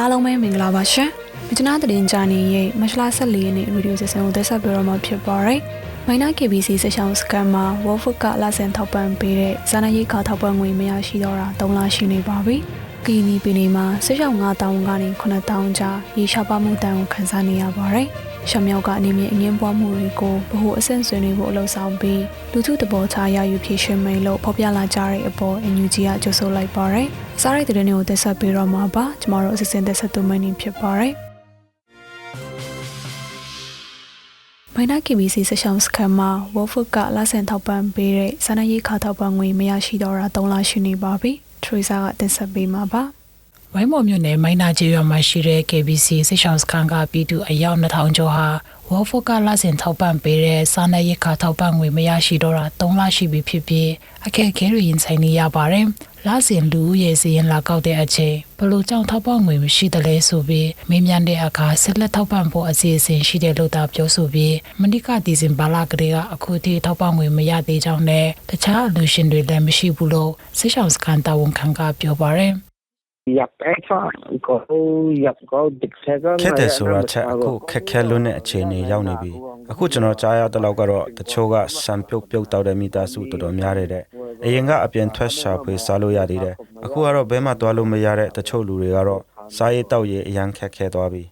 အားလုံးပဲမင်္ဂလာပါရှင်။မကျနာသတင်းကြနေရဲ့မတ်လ14ရက်နေ့ရေဒီယိုဆက်ဆံကိုတက်ဆက်ပြတော့မှာဖြစ်ပါတယ်။မိုင်းနာ KBC ဆက်ရှောင်းစကန်မှာ Wolf ကလာဆန်ထောက်ပံ့ပေးတဲ့ဇာနရိတ်ခါထောက်ပံ့ငွေမရရှိတော့တာ3လရှိနေပါပြီ။ကီနီပီနေမှာဆက်ရှောင်း9000ကနေ9000ကျာရေရှားပါမှုတန်ကိုခန်းစားနေရပါတယ်။ ရှမ်းမြောက်ကနေမြေအငင်းပွားမှုတွေကိုဗဟိုအဆင့်ဆွေးနွေးဖို့အလုပ်ဆောင်ပြီးလူထုတဘောချရယူဖြည့်ရှင်မိန်လို့ဖော်ပြလာကြတဲ့အပေါ်အန်ယူဂျီကကြိုဆိုလိုက်ပါတယ်။စားရိုက်တဲ့တဲ့ကိုတက်ဆက်ပေးတော့မှာပါ။ကျမတို့အစီအစဉ်တက်ဆက်သူမင်းနေဖြစ်ပါတယ်။မိုင်းနာ KBC ဆက်ရှောင်းစခန်းမှာ Wolf ကလာဆန်ထောက်ပံ့ပေးတဲ့စာနာရေးခါထောက်ပံ့ငွေမရရှိတော့တာ3လရှိနေပါပြီ။ထရီဆာကတင်ဆက်ပေးမှာပါ။ ဝိုင်းမော်မြို့နယ်မိုင်းနာကျေးရွာမှာရှိတဲ့ KBC စစ်ဆောင်စခန်းကပြည်သူအယောက်2000ကျော်ဟာဝေါ်ဖိုကလာဆင်ထောက်ပံ့ပေးတဲ့စားနပ်ရိက္ခာထောက်ပံ့ငွေမရရှိတော့တာ3လရှိပြီဖြစ်ပြီးအခက်အခဲတွေရင်ဆိုင်နေရပါတယ်။လဆင်လူဦးရေစီရင်လာကောက်တဲ့အချိန်ဘလို့ကြောင့်ထောက်ပံ့ငွေမရှိတယ်လဲဆိုပြီးမင်းမြန်တဲ့အခါဆက်လက်ထောက်ပံ့ဖို့အစီအစဉ်ရှိတယ်လို့သာပြောဆိုပြီးမနိကဒီဇင်ဘာလကလေးကအခုထိထောက်ပံ့ငွေမရသေးကြောင်းနဲ့တခြားအလူရှင်တွေလည်းမရှိဘူးလို့စစ်ဆောင်စခန်းတာဝန်ခံကပြောပါတယ်။ ခက်တယ်ဆိုတာချက်အခုခက်ခဲလွန်းတဲ့အခြေအနေရောက်နေပြီအခုကျွန်တော်ကြားရတဲ့လောက်ကတော့တချို့ကစံပြုတ်ပြုတ်တောက်တဲ့မိသားစုတော်တော်များတယ်တဲ့အရင်ကအပြင်ထွက်ရှာဖွေစားလို့ရသေးတယ်အခုကတော့ဘဲမှသွားလို့မရတဲ့တချို့လူတွေကတော့စားရေးတောက်ရေးအရန်ခက်ခဲသွားပြီ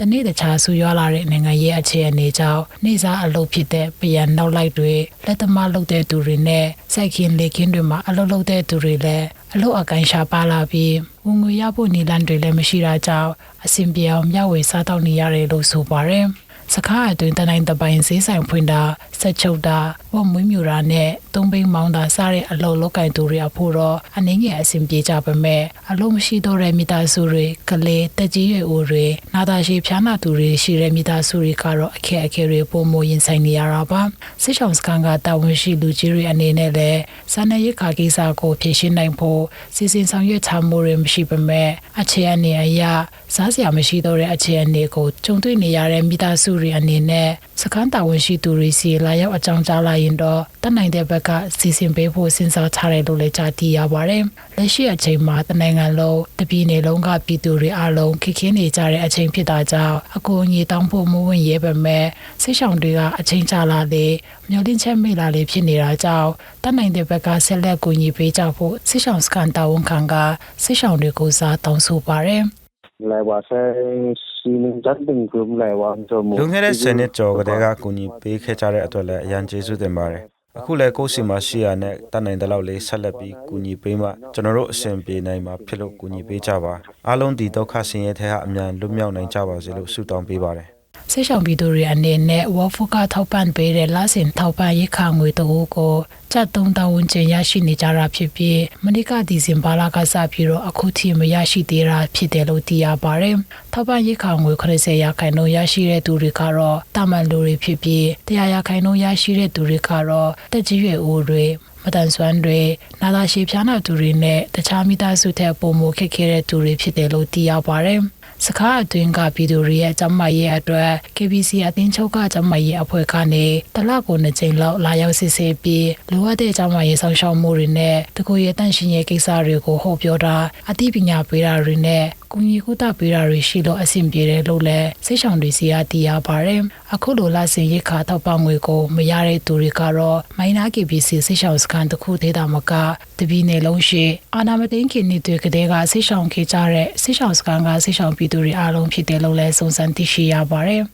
တနေ့တခြားဆူရွာလာတဲ့နိုင်ငံရေးအခြေအနေကြောင့်နေစားအလုပ်ဖြစ်တဲ့ပြန်နောက်လိုက်တွေလက်သမားလုပ်တဲ့သူတွေနဲ့စိုက်ခင်းလေခင်းတွေမှာအလုပ်လုပ်တဲ့သူတွေလည်းအလုပ်အကိုင်ရှာပါလာပြီး ဝင်ငွေရဖို့နေလန်းတွေလည်းမရှိတာကြောင့်အဆင်ပြေအောင်မျှဝေစားတောက်နေရတယ်လို့ဆိုပါတယ်စကားအတွင်းတနိုင်တပိုင်ဈေးဆိုင်ဖွင့်တာဆက်ချုပ်တာဝမွေးမြူတာနဲ့သုံးပိန်းမောင်းတာစားတဲ့အလုပ်လုပ်ကင်သူတွေအဖို့တော့အနည်းငယ်အဆင်ပြေကြပါမဲ့အလုပ်မရှိတော့တဲ့မိသားစုတွေကလေးတက်ကြီးရွယ်အိုတွေနာတာရှည်ဖျားနာသူတွေရှိတဲ့မိသားစုတွေကတော့အခက်အခဲတွေပုံမရင်ဆိုင်နေရတာပါစစ်ဆောင်စကန်ကတာဝန်ရှိလူကြီးတွေအနေနဲ့လည်းစားနပ်ရိက္ခာကိစ္စကိုဖြေရှင်းနိုင်ဖို့စီစဉ်ဆောင်ရွက်ချမှုတွေမရှိပါမဲ့အခြေအနေအရစားစရာမရှိတော့တဲ့အခြေအနေကိုကြုံတွေ့နေရတဲ့မိသားစုတွေအနေနဲ့စကန်းတာဝန်ရှိသူတွေစီလာရောက်အကြောင်းကြားလာရင်တော့တတ်နိုင်တဲ့ဘက်ကစီစဉ်ပေးဖို့စဉ်းစားထားတယ်လို့လည်းကြားသိရပါတယ်။လက်ရှိအချိန်မှာတနိုင်ငံလုံးတပြည်နယ်လုံးကပြည်သူတွေအလုံးခက်ခဲနေကြတဲ့အချိန်ဖြစ်တာကြောင့်အကူအညီတောင်းဖို့မဝင်ရဲပါမဲ့ဆိတ်ဆောင်တွေကအချိန်ကြာလာလေမျောလင့်ချက်မိလာလေဖြစ်နေတာကြောင့်တတ်နိုင်တဲ့ဘက်ကဆက်လက်ကူညီပေးကြဖို့ဆိတ်ဆောင်စကန်တာဝန်ခံကဆိတ်ဆောင်တွေကိုစားတောင်းဆိုပါတယ်။来话 စီနင်းဇတ်ဒင်ဂရုမလဲဝမ်ဆိုမှုလုံခဲ့တဲ့စနစ်ကြော်ကတဲ့ကအကူအညီပေးခဲ့ကြတဲ့အတွက်လည်းအရန်ကျေးဇူးတင်ပါတယ်အခုလည်းကိုယ်စီမှာရှိရနဲ့တတ်နိုင်တဲ့လောက်လေးဆက်လက်ပြီးကူညီပေးမှကျွန်တော်တို့အဆင်ပြေနိုင်မှာဖြစ်လို့ကူညီပေးကြပါအားလုံးဒီဒုက္ခဆင်းရဲထဲကအမြန်လွတ်မြောက်နိုင်ကြပါစေလို့ဆုတောင်းပေးပါတယ် ဆေးဆောင်ပြည်သူတွေအနေနဲ့ဝါဖူကထောက်ပံ့ပေးတဲ့လဆင်ထောက်ပံ့ရိခါငွေတူကိုကျပ်သုံးတောင်းဝန်ကျင်ရရှိနေကြတာဖြစ်ပြီးမနိကဒီဇင်ဘာလကစပြီးတော့အခုထိမရရှိသေးတာဖြစ်တယ်လို့သိရပါတယ်။ထောက်ပံ့ရိခါငွေ80ရာခိုင်နှုန်းရရှိတဲ့သူတွေကတော့တာမန်လူတွေဖြစ်ပြီး100ရာခိုင်နှုန်းရရှိတဲ့သူတွေကတော့တက်ကြီးရွယ်အိုတွေမတန်ဆွမ်းတွေနာသာရှည်ဖြားနာသူတွေနဲ့တခြားမိသားစုထက်ပုံမခက်ခဲတဲ့သူတွေဖြစ်တယ်လို့သိရပါတယ်။ စကားအတွင်းကပြည်သူတွေရဲ့ကျမရဲ့အတွက် KBC အသင်းချုပ်ကကျမရဲ့အဖွဲ့ကနေတလကိုနှစ်ကြိမ်လောက်လာရောက်စစ်ဆေးပြီးလိုအပ်တဲ့ကျမရဲ့ဆောင်ရှောက်မှုတွေနဲ့တကူရဲ့တန့်ရှင်ရဲ့ကိစ္စတွေကိုဟောပြောတာအသိပညာပေးတာတွေနဲ့ကူညီကုသပေးတာတွေရှိလို့အဆင်ပြေတယ်လို့လည်းစိတ်ဆောင်တွေစီကသိရပါတယ်။အခုလိုလာစင်ရိခါထောက်ပံ့ငွေကိုမရတဲ့သူတွေကတော့မိုင်းနာ KBC စိတ်ဆောင်စကန်တစ်ခုသေးတာမကတပီးနယ်လုံးရှိအာနာမသိန်းခင်နှစ်တွေကတည်းကစိတ်ဆောင်ခဲ့ကြတဲ့စိတ်ဆောင်စကန်ကစိတ်ဆောင်ပြည်သူတွေအားလုံးဖြစ်တယ်လို့လည်းစုံစမ်းသိရှိရပါတယ်။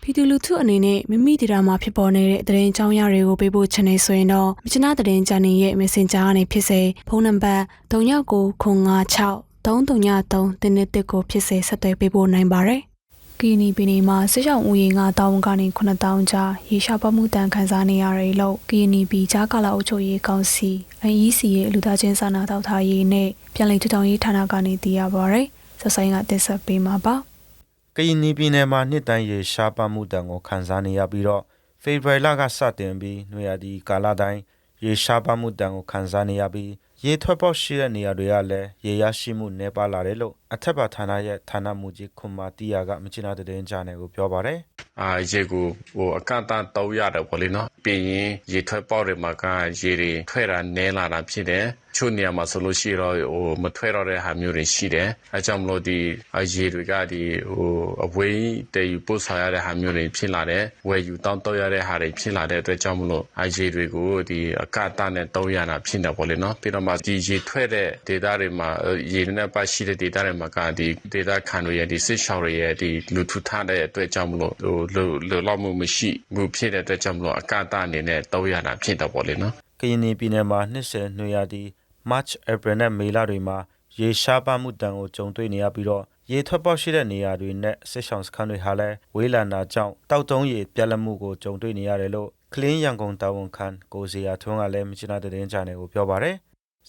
ပြည်သူလူထုအနေနဲ့မိမိဒေတာမှာဖြစ်ပေါ်နေတဲ့သတင်းကြောင်းရတွေကိုပေးပို့ချင်နေဆိုရင်တော့မြချနာသတင်းချန်နယ်ရဲ့ Messenger ကနေဖြစ်စေဖုန်းနံပါတ်3996 333တင်းတစ်ကိုဖြစ်စေဆက်သွယ်ပေးပို့နိုင်ပါတယ်။ကီနီပီနီမှာစစ်ဆောင်ဦးရေ9တောင်းကနေ9000ကျာရေရှားပတ်မှုတန်ခန်းစားနေရတယ်လို့ကီနီပီကြားကာလအုပ်ချုပ်ရေးကောင်စီ NEC ရဲ့လူသားချင်းစာနာထောက်ထားရေးနဲ့ပြည်လည်ထူထောင်ရေးဌာနကနေသိရပါဗျ။ဆက်ဆိုင်ကတင်ဆက်ပေးမှာပါ။ကရင်ပြည်နယ်မှာနှစ်တိုင်းရေရှားပါမှုတန်ကိုခန်းစားနေရပြီးတော့ဖေဖော်ဝါရီလကစတင်ပြီးနွေရာသီကာလတိုင်းရေရှားပါမှုတန်ကိုခန်းစားနေရပြီးရေထွက်ပေါက်ရှိတဲ့နေရာတွေကလည်းရေရရှိမှုနှဲပါလာတယ်လို့အထက်ပါဌာနရဲ့ဌာနမူကြီးခွန်မာတီယာကမချင်နာတဲ့င်းကြနယ်ကိုပြောပါတယ်အာ ရေကိုဟို အကန့်အသတ်တောက်ရတယ်ပေါ့လေနော် ပြီးရင် ရေထွက်ပေါက်တွေမှာက ရေတွေထွက်တာနဲလာတာဖြစ်တယ်ချို့နေရာမှာဆိုလို့ရှိတော့ဟိုမထွက်တော့တဲ့ဟာမျိုးတွေ ရှိတယ် အဲကြောင့်မလို့ ဒီအရေတွေကဒီဟိုအဝေးတည်ယူပို့ဆောင်ရတဲ့ဟာမျိုးတွေ ဖြစ်လာတယ် ဝယ်ယူတောင်းတောက်ရတဲ့ဟာတွေ ဖြစ်လာတဲ့အတွက်ကြောင့်မလို့အရေတွေကိုဒီအကန့်အသတ်နဲ့တောက်ရတာ ဖြစ်တယ်ပေါ့လေနော် ပြီးတော့မှ ဒီရေထွက်တဲ့ data တွေမှာ ရေနဲ့ပါရှိတဲ့ data တွေမှာကဒီ data ခံတွေရဲ့ဒီစစ်ရှောက်တွေရဲ့ဒီလူထူထားတဲ့အတွက်ကြောင့်မလို့ဟိုလိုလိုလောက်မှုမရှိမှုဖြစ်တဲ့အတွက်ကြောင့်မလို့အကန့်အသတ်အနေနဲ့တောက်ရတာဖြစ်တယ်ပေါ့လေနော်ကရင်ပြည်နယ်မှာနှစ်ဆယ်နှွေရာသီ March April နဲ့မေလတွေမှာရေရှားပါမှုတန်ကိုကြုံတွေ့နေရပြီးတော့ရေထွက်ပေါက်ရှိတဲ့နေရာတွေနဲ့စစ်ဆောင်စခန်းတွေဟာလည်းဝေးလံတာကြောင့်တောက်တုံးရေပြက်လက်မှုကိုကြုံတွေ့နေရတယ်လို့ကလင်းရန်ကုန်တာဝန်ခံကိုစီယာထွန်းကလည်းမချနာတဲ့တင်းချာနယ်ကိုပြောပါတယ်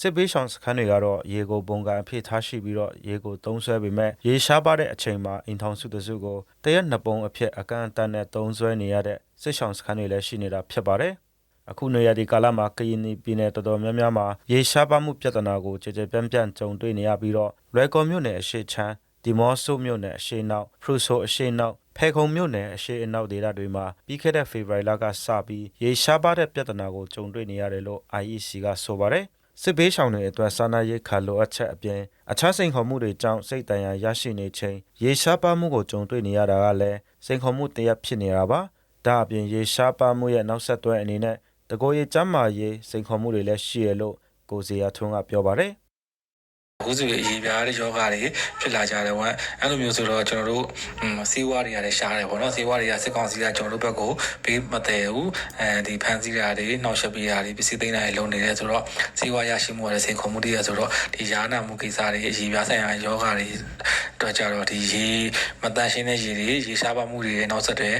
စစ်ဘေးရှောင်စခန်းတွေကတော့ ရေကိုပုံကအဖြစ်ထားရှိပြီးတော့ ရေကိုသုံးဆွဲပေမဲ့ ရေရှားပါတဲ့အချိန်မှာအင်ထောင်စုတစုကို တရက် နှစ်ပုံအဖြစ် အကန့်အသတ်နဲ့ သုံးဆွဲနေရတဲ့ စစ်ရှောင်စခန်းတွေလည်း ရှိနေတာဖြစ်ပါတယ် အခုနေရာဒီကာလမှာ ကရင်ပြည်နယ်တော်တော်များများမှာ ရေရှားပါမှုပြဿနာကိုကြကြပြန့်ပြန့် ကြုံတွေ့နေရပြီးတော့ လွယ်ကော်မြို့နယ်အရှိချမ်း ဒီမော့ဆိုမြို့နယ် အရှိနောက် ဖရူဆိုအရှိနောက်ဖဲခုံမြို့နယ် အရှိအနောက်ဒေသတွေမှာ ပြီးခဲ့တဲ့ ဖေဖော်ဝါရီလကစပြီး ရေရှားပါတဲ့ပြဿနာကို ကြုံတွေ့နေရတယ်လို့ IEC က ဆိုပါတယ် စစ်ဘေးရှောင်တွေအတွက်စာနာရေးခါလိုအပ်ချက်အပြင်အခြားစိန်ခေါ်မှုတွေကြောင့်စိတ်တန်ရာရရှိနေချိန်ရေရှားပါမှုကိုကြုံတွေ့နေရတာကလည်းစိန်ခေါ်မှုတစ်ရပ်ဖြစ်နေတာပါဒါအပြင်ရေရှားပါမှုရဲ့နောက်ဆက်တွဲအနေနဲ့တကိုယ်ရေးကျမ်းမာရေးစိန်ခေါ်မှုတွေလည်းရှိရလို့ကိုစီယာထွန်းကပြောပါတယ် အခုဆိုရင်အရေးပြားတဲ့ယောဂတွေဖြစ်လာကြတယ်ဝမ်အဲ့လိုမျိုးဆိုတော့ကျွန်တော်တို့ဆေးဝါးတွေကလည်းရှားတယ်ပေါ့နော်ဆေးဝါးတွေကစစ်ကောင်စီကကျွန်တော်တို့ဘက်ကိုပေးမတည်ဘူးအဲဒီဖန်စီတာတွေနှောက်ယှက်ပေးတာတွေပစ္စည်းသိမ်းတာတွေလုပ်နေတယ်ဆိုတော့ဆေးဝါးရရှိမှုရတဲ့စိန်ခေါ်မှုတွေရဆိုတော့ဒီယာနာမှုကိစ္စတွေအရေးပြားဆိုင်ရာယောဂတွေအတွက်ကြတော့ဒီရေမတန်ရှင်းတဲ့ရေတွေရေရှားပါမှုတွေနောက်ဆက်တွဲ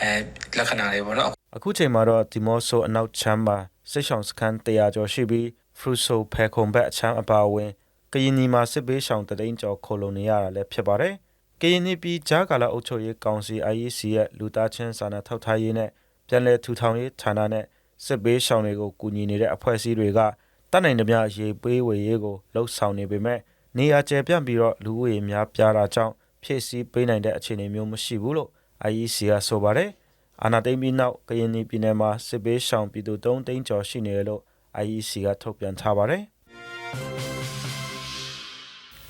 အဲလက္ခဏာတွေပေါ့နော်အခုချိန်မှာတော့ဒီမော့ဆိုအနောက်ချမ်းမှာစစ်ဆောင်စခန်း100ကျော်ရှိပြီးဖရူဆိုဖဲခုံဘက်အချမ်းအပါအဝင်က ရင်နီမှာစစ်ဘေးရှောင်တသိန်းကျော်ခိုလုံနေရတာလည်းဖြစ်ပါတယ်။ကရင်နီပြည်ဂျာကာလာအုပ်ချုပ်ရေးကောင်စီ IEC ရဲ့လူသားချင်းစာနာထောက်ထားရေးနဲ့ပြည်내ထူထောင်ရေးဌာနနဲ့စစ်ဘေးရှောင်တွေကိုကူညီနေတဲ့အဖွဲ့အစည်းတွေကတတ်နိုင်သမျှရေပေးဝေရေးကိုလှုပ်ဆောင်နေပေမဲ့နေရာကျယ်ပြန့်ပြီးတော့လူဦးရေများပြားတာကြောင့်ဖြည့်ဆည်းပေးနိုင်တဲ့အခြေအနေမျိုးမရှိဘူးလို့ IEC ကဆိုပါတယ်။အာနာသိမ့်ပြီးနောက်ကရင်ပြည်နယ်မှာစစ်ဘေးရှောင်ပြည်သူ3သိန်းကျော်ရှိနေတယ်လို့ IEC ကထုတ်ပြန်ထားပါတယ်။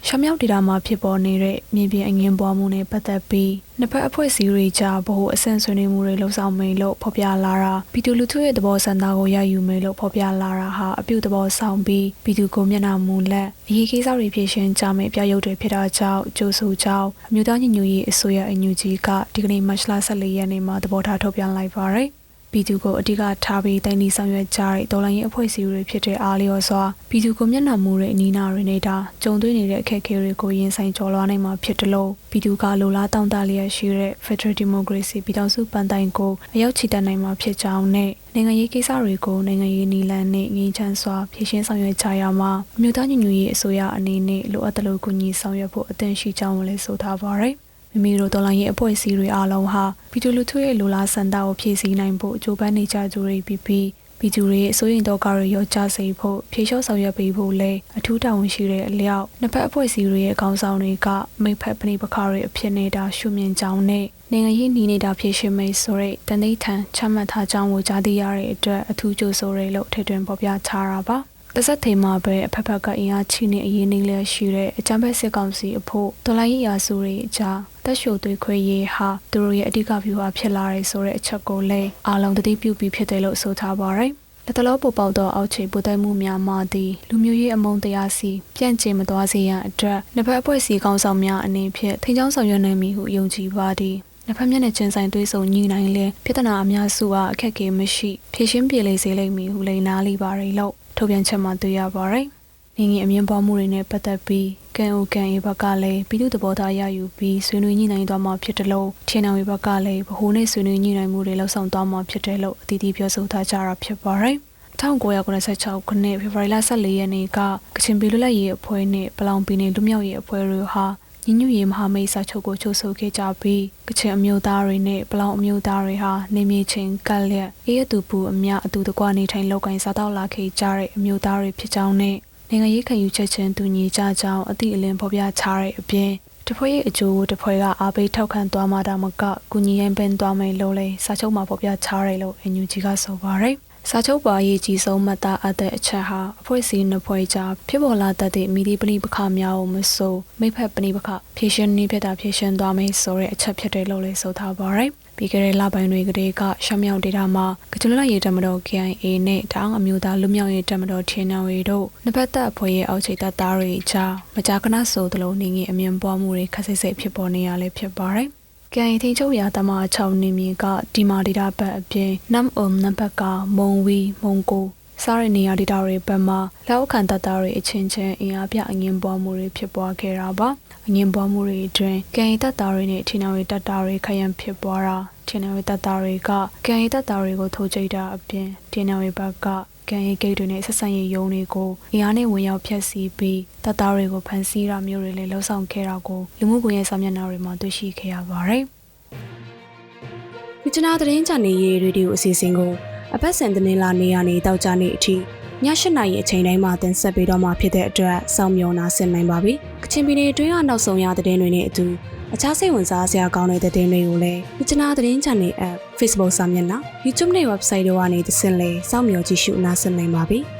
ရှမ်းမြောက်ဒေသမှာဖြစ်ပေါ်နေတဲ့မြေပြင်အငင်းပွားမှုနဲ့ပတ်သက်ပြီးနှစ်ဖက်အဖွဲ့အစည်းတွေကြားဗဟိုအဆင့်ဆွေးနွေးမှုတွေလှုပ်ဆောင်မယ်လို့ဖော်ပြလာတာပြည်သူလူထုရဲ့သဘောဆန္ဒကိုရယူမယ်လို့ဖော်ပြလာတာဟာအပြုသဘောဆောင်ပြီးပြည်သူကိုမျက်နှာမူလက်အရေးကိစ္စတွေဖြည့်ရှင်ကြမယ်ပြရုပ်တွေဖြစ်တာကြောင့်ကြိုးဆူကြောင်းအမျိုးသားညီညွတ်ရေးအစိုးရအညူကြီးကဒီကနေ့မတ်လ14ရက်နေ့မှာသဘောထားထုတ်ပြန်လိုက်ပါတယ် ပြည်သူကိုအဓိကထားပြီးတိုင်တီဆောင်ရွက်ကြတဲ့ဒေါ်လာရင်အဖွဲ့အစည်းတွေဖြစ်တဲ့အားလျော်စွာပြည်သူကိုမျက်နှာမူတဲ့အနီးနားတွေနေတာကြုံတွေ့နေတဲ့အခက်အခဲတွေကိုရင်ဆိုင်ကျော်လွှားနိုင်မှာဖြစ်တယ်လို့ပြည်သူကလိုလားတောင်းတလျက်ရှိတဲ့ Federal Democracy ပြည်ထောင်စုပန်တိုင်ကိုအရောက်ချီတက်နိုင်မှာဖြစ်ကြောင်းနဲ့နိုင်ငံရေးကိစ္စတွေကိုနိုင်ငံရေးနီလန်နဲ့ငြိမ်းချမ်းစွာဖြည့်ရှင်းဆောင်ရွက်ကြရမှာအမျိုးသားညီညွတ်ရေးအစိုးရအနေနဲ့လိုအပ်တဲ့လို့ကူညီဆောင်ရွက်ဖို့အသင့်ရှိကြောင်းလည်းဆိုထားပါရယ် မိမိတို့တော်လိုင်းရဲ့အဖွဲ့အစည်းတွေအားလုံးဟာပြည်သူလူထုရဲ့လိုလားဆန္ဒကိုဖြည့်ဆည်းနိုင်ဖို့ကြိုးပမ်းနေကြသူတွေပြီးပြီးပြည်သူတွေရဲ့အစိုးရင်တော်ကတွေရောကြစေဖို့ဖြေလျှော့ဆောင်ရွက်ပေးဖို့လဲအထူးတာဝန်ရှိတဲ့အလျောက်နှစ်ဖက်အဖွဲ့အစည်းတွေရဲ့အကောင်းဆောင်တွေကမိဖက်ပဏိပခတွေအဖြစ်နေတာရှုမြင်ကြောင်းနဲ့နိုင်ငံရေးနေနေတာဖြစ်ရှင်မိတ်ဆိုတဲ့တနိဋ္ဌံချမှတ်ထားကြောင်းကိုကြားသိရတဲ့အတွက်အထူးကြိုဆိုရဲလို့ထည့်သွင်းဖော်ပြထားတာပါ တဆက်သေးမှာပဲအဖက်ဖက်ကအင်အားချိနေအရေးနေလျက်ရှိတဲ့အကြမ်းဖက်စစ်ကောင်စီအဖို့ဒေါ်လာရေးရာစုတွေအကြားတက်ရှိုသွေးခွေရေးဟာသူတို့ရဲ့အဓိကဗျူဟာဖြစ်လာရဲဆိုတဲ့အချက်ကိုလည်းအားလုံးတတိပြုပြီးဖြစ်တယ်လို့ဆိုထားပါရယ်လက်တလောပေါ်ပေါက်သောအောက်ခြေပိုတိုက်မှုများမှသည်လူမျိုးရေးအမုန်းတရားစီပြန့်ကျင်မသွားစေရန်အတွက်နှစ်ဖက်အဖွဲ့အစည်းကောင်းဆောင်များအနေဖြင့်ထိန်းချောင်းဆောင်ရွက်နိုင်မည်ဟုယုံကြည်ပါသည်နှစ်ဖက်မျက်နှာချင်းဆိုင်သွေးဆုံညီနိုင်လဲပြဿနာအများစုအားအခက်အခဲမရှိဖြည့်ရှင်းပြေလေစေလိမ့်မည်ဟုလည်းနားလီပါရလို့ ထုတ်ပြန်ချက်မှာတွေ့ရပါရယ်။နိုင်ငံအမြင့်ပေါ်မှုတွေနဲ့ပတ်သက်ပြီးကန်အိုကန်အေဘက်ကလည်းပြည်သူ့သဘောထားရယူပြီးဆွေးနွေးညှိနှိုင်းသွားမှာဖြစ်တယ်လို့ထင်အောင်ဘက်ကလည်းဗဟိုနဲ့ဆွေးနွေးညှိနှိုင်းမှုတွေလှုပ်ဆောင်သွားမှာဖြစ်တယ်လို့အသီးသီးပြောဆိုထားကြတာဖြစ်ပါရယ်။1996ခုနှစ်ဖေဖော်ဝါရီလ14ရက်နေ့ကကချင်ပြည်လွတ်လပ်ရေးအဖွဲ့နဲ့ပလောင်ပြည်နယ်လူမျိုးရေးအဖွဲ့တို့ဟာ ညညရေးမဟာမိတ်စာချုပ်ကိုချုပ်ဆိုခဲ့ကြပြီးကချင်အမျိုးသားတွေနဲ့ပလောင်အမျိုးသားတွေဟာနေမြေချင်းကက်လက်အေးအတူပူအမြအတူတကွနေထိုင်လောက်ကိုင်းစားတော့လာခဲ့ကြတဲ့အမျိုးသားတွေဖြစ်ကြောင်းနဲ့နိုင်ငံရေးခံယူချက်ချင်းတူညီကြကြောင်းအသည့်အလင်းဖော်ပြချတဲ့အပြင်တဖွဲ့ရဲ့အကျိုးတဖွဲ့ကအားပေးထောက်ခံသွားမှတာမကကုညီရင်ပင်သွားမယ်လို့လဲစာချုပ်မှာဖော်ပြချရတယ်လို့ NUG ကဆိုပါရယ် စာချုပ်ပါရေးကြီးဆုံးမှတ်သားအပ်တဲ့အချက်ဟာအဖွဲ့အစည်းနှစ်ဖွဲ့ကြားဖြစ်ပေါ်လာတတ်သည့်မိဒီပဏိပခများကိုမစိုးမိဖက်ပဏိပခဖြည့်ရှင်နည်းဖြစ်တာဖြည့်ရှင်သွားမယ်ဆိုတဲ့အချက်ဖြစ်တယ်လို့လည်းဆိုထားပါရယ်ပြီးခဲ့တဲ့လပိုင်းတွေကတည်းကရှမ်းမြောင်ဒေတာမှာကကြလလရေးတမတော် KIA နဲ့တောင်အမျိုးသားလူမျိုးရေးတမတော်ထင်းအောင်ရီတို့နှစ်ဖက်သက်အဖွဲ့ရဲ့အောက်ခြေတပ်သားတွေကြားမကြာခဏဆိုသလိုနေငယ်အမြင်ပွားမှုတွေခက်ဆစ်ဆစ်ဖြစ်ပေါ်နေရလဲဖြစ်ပါတယ်။ ကန်ရင်ထိန်ချုပ်ရာတမ6နေမြေကဒီမာဒေတာဘက်အပြင်နမ်အုံနံဘက်ကမုံဝီမုံကိုစားရနေရဒေတာတွေဘက်မှာလက်အောက်ခံတပ်သားတွေအချင်းချင်းအင်အားပြအငင်းပွားမှုတွေဖြစ်ပွားခဲ့တာပါ။အငင်းပွားမှုတွေအတွင်းကန်ရင်တပ်သားတွေနဲ့ထင်းအောင်ရီတပ်သားတွေခရံဖြစ်ပွားတာထင်းအောင်ရီတပ်သားတွေကကန်ရင်တပ်သားတွေကိုထိုးကြိတ်တာအပြင်ထင်းအောင်ရီဘက်က ကန်ရီဂိတ်တွေနဲ့ဆက်ဆံရေးယုံတွေကိုအင်အားနဲ့ဝင်ရောက်ဖျက်ဆီးပြီးတပ်သားတွေကိုဖမ်းဆီးတာမျိုးတွေလည်းလှုံ့ဆော်ခဲ့တာကိုလူမှုကွန်ရက်စာမျက်နှာတွေမှာတွေ့ရှိခဲ့ရပါတယ်။မြချနာသတင်းချန်နယ်ရေးရေဒီယိုအစီအစဉ်ကိုအပတ်စဉ်သတင်းလာနေရနေတောက်ကြနေအထိည၈နာရီအချိန်တိုင်းမှာတင်ဆက်ပေးတော့မှာဖြစ်တဲ့အတွက်စောင့်မျှော်နာဆင်နိုင်ပါပြီ။ကချင်ပြည်နယ်အတွင်းကနောက်ဆုံးရသတင်းတွေနဲ့အတူအခြားစိတ်ဝင်စားစရာကောင်းတဲ့သတင်းတွေကိုလည်းမြချနာသတင်းချန်နယ် app Facebook စာမျက်နှာ YouTube နဲ့ website တို့ကနေသင်လဲစောင့်မျှော်ကြည့်ရှုနားဆင်နိုင်ပါပြီ။